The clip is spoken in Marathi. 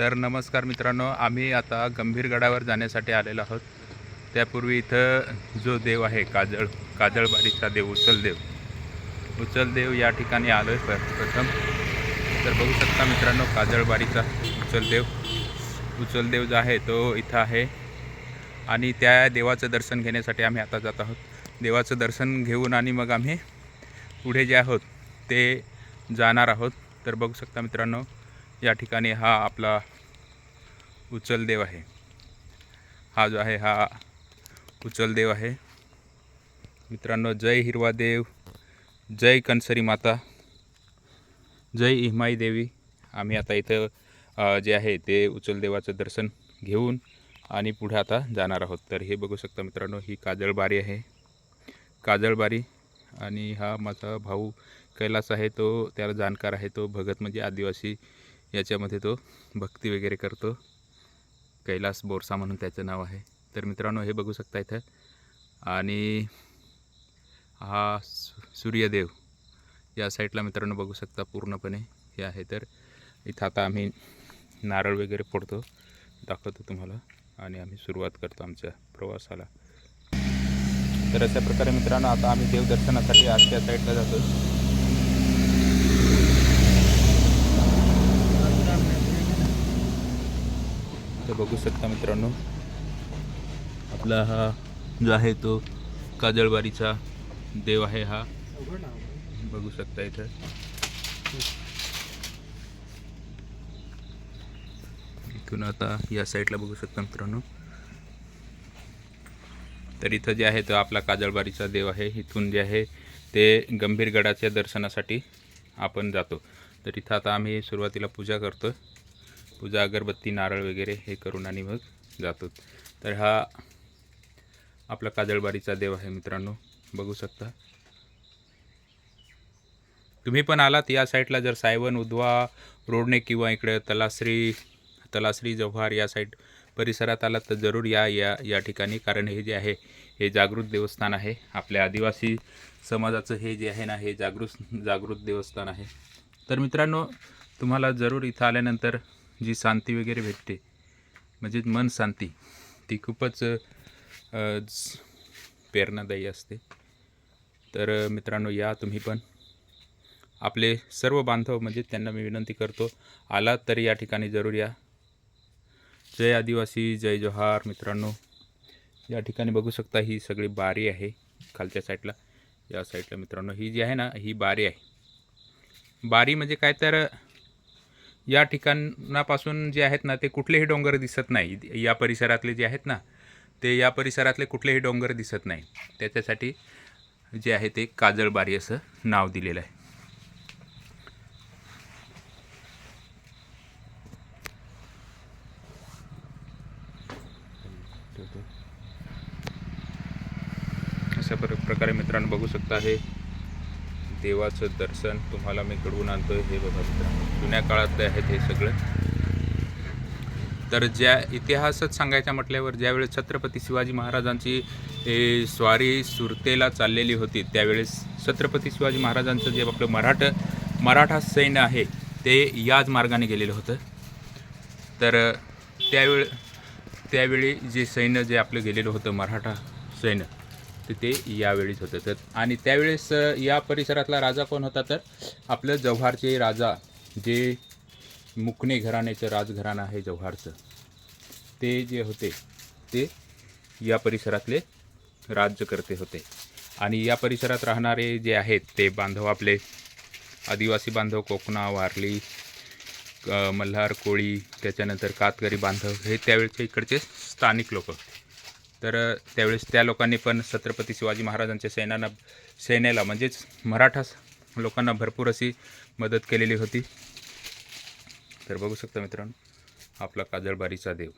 तर नमस्कार मित्रांनो आम्ही आता गंभीरगडावर जाण्यासाठी आलेलो आहोत. त्यापूर्वी इथं जो देव आहे काजळ काजळबारीचा देव उचलदेव. उचलदेव या ठिकाणी आलो आहे प्रथम. तर बघू शकता मित्रांनो काजळबारीचा उचलदेव. उचलदेव जो आहे तो इथं आहे. आणि त्या देवाचं दर्शन घेण्यासाठी आम्ही आता जात आहोत. देवाचं दर्शन घेऊन आणि मग आम्ही पुढे जे आहोत ते जाणार आहोत. तर बघू शकता मित्रांनो या ठिकाणी हा आपला उचलदेव आहे. हा जो आहे हा उचलदेव आहे. मित्रांनो जय हिरवा देव जय कणसरी माता जय इमाई देवी. आम्ही आता इथं जे आहे ते उचलदेवाचं दर्शन घेऊन आणि पुढे आता जाणार आहोत. तर हे बघू शकता मित्रांनो ही काजळबारी आहे. काजळबारी आणि हा माझा भाऊ कैलास आहे तो त्याला जाणकार आहे तो भगत म्हणजे आदिवासी याच्यामध्ये तो भक्ती वगैरे करतो. कैलास बोरसा म्हणून त्याचं नाव आहे. तर मित्रांनो हे बघू शकता इथं. आणि हा सु- सूर्यदेव. या साईडला मित्रांनो बघू शकता पूर्णपणे हे आहे तर. इथं आता आम्ही नारळ वगैरे फोडतो. दाखवतो तुम्हाला. आणि आम्ही सुरुवात करतो आमच्या प्रवासाला. तर अशा प्रकारे मित्रांनो आता आम्ही देवदर्शनासाठी आजच्या साईडला जातो. बघू शकता मित्रांनो. आपला हा जो आहे तो काजळबारीचा देव आहे हा. बघू शकता इथं. इथून आता या साईडला बघू शकता मित्रांनो. तर इथं जे आहे तो आपला काजळबारीचा देव आहे. इथून जे आहे ते गंभीरगडाच्या दर्शनासाठी आपण जातो. तर इथं आता आम्ही सुरुवातीला पूजा करतो पूजा अगरबत्ती नारळ वगैरे हे करून आणि मग जातो. तर हा आपला काजळबारीचा देव आहे मित्रांनो. बघू शकता. तुम्ही पण आलात या साईडला जर सायवन उद्वा रोडने किंवा इकडे तलाश्री तलाश्री जव्हार या साईड परिसरात आलात तर जरूर या या या ठिकाणी. कारण हे जे आहे हे जागृत देवस्थान आहे. आपल्या आदिवासी समाजाचं हे जे आहे ना हे जागृत जागृत देवस्थान आहे. तर मित्रांनो तुम्हाला जरूर इथं आल्यानंतर जी शांती वगैरे भेटते म्हणजे मन शांती ती खूपच प्रेरणादायी असते. तर मित्रांनो या तुम्ही पण. आपले सर्व बांधव म्हणजे त्यांना मी विनंती करतो आलात तर या ठिकाणी जरूर या. जय आदिवासी जय जोहार मित्रांनो. या ठिकाणी बघू शकता ही सगळी बारी आहे खालच्या साईडला. या साईडला मित्रांनो ही जी आहे ना ही बारी आहे. बारी म्हणजे काय तर या ठिकाणापासून जे आहेत ना ते कुठलेही डोंगर दिसत नाही. या परिसरातले जे आहेत ना ते या परिसरातले कुठलेही डोंगर दिसत नाही. त्याच्यासाठी जे आहे ते काजळबारी असं नाव दिलेलं आहे. अशा प्र प्रकारे मित्रांनो बघू शकता हे देवाचं दर्शन तुम्हाला मी घडवून आणतो हे बघा मित्रांनो जुन्या काळातलं आहे हे सगळं. तर ज्या इतिहासच सांगायच्या म्हटल्यावर ज्यावेळेस छत्रपती शिवाजी महाराजांची स्वारी सुरतेला चाललेली होती त्यावेळेस छत्रपती शिवाजी महाराजांचं जे आपलं मराठ मराठा सैन्य आहे ते याच मार्गाने गेलेलं होतं. तर त्यावेळ त्यावेळी जे सैन्य जे आपलं गेलेलं होतं मराठा सैन्य तर ते यावेळीच होतं. तर आणि त्यावेळेस या परिसरातला राजा कोण होता तर? आपलं जव्हारचे राजा जे मुकणे घराण्याचं राजघराणं आहे जव्हारचं ते जे होते ते या परिसरातले राज्यकर्ते होते. आणि या परिसरात राहणारे जे आहेत ते बांधव आपले आदिवासी बांधव कोकणा वारली मल्हार कोळी त्याच्यानंतर कातकरी बांधव हे त्यावेळचे इकडचे स्थानिक लोक. तर त्यावेळेस त्या लोकांनी पण छत्रपती शिवाजी महाराजांच्या सैन्याना सैन्याला म्हणजेच मराठा लोकांना भरपूर अशी मदत केलेली होती. तर बघू शकता मित्रांनो आपला काजळबारीचा देव.